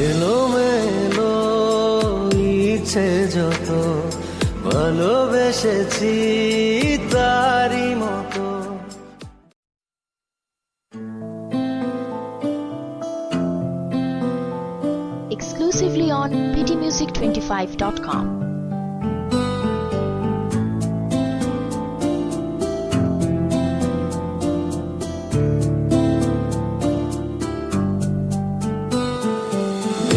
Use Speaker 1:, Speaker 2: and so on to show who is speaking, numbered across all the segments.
Speaker 1: এলো মেলো ইচ্ছে যত ভালোবেসেছি তারি মতো
Speaker 2: exclusively on ptmusic25.com.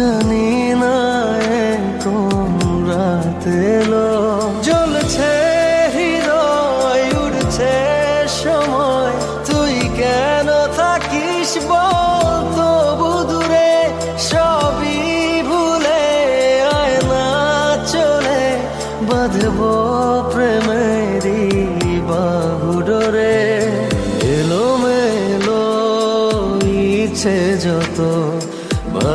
Speaker 1: জানি না রাত এলো জ্বলছে হৃদয় উঠছে সময়। তুই কেন থাকিস বল তবু দূরে সবই ভুলে আয় না চলে। বাঁধবো প্রেমেরই বাহুডরে এলো মেলো ইচ্ছে যত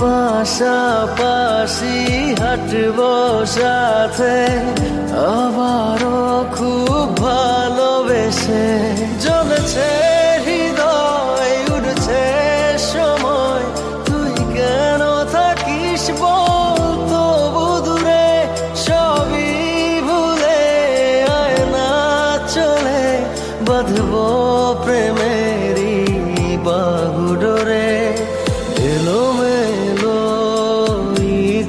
Speaker 1: পাশাপাশি হাঁটব সাথে। আবারও খুব ভালোবেসে জ্বলছে হৃদয় উঠছে সময়। তুই কেন থাকিস বল সবই ভুলে চলে। বাঁধব প্রেমেরই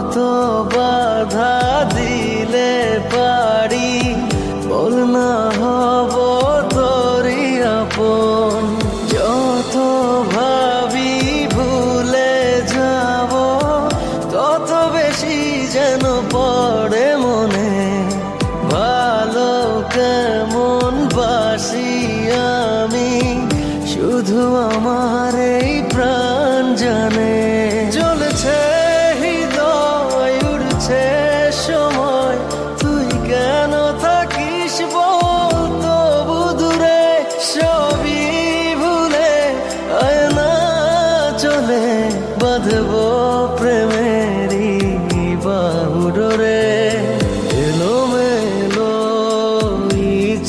Speaker 1: কত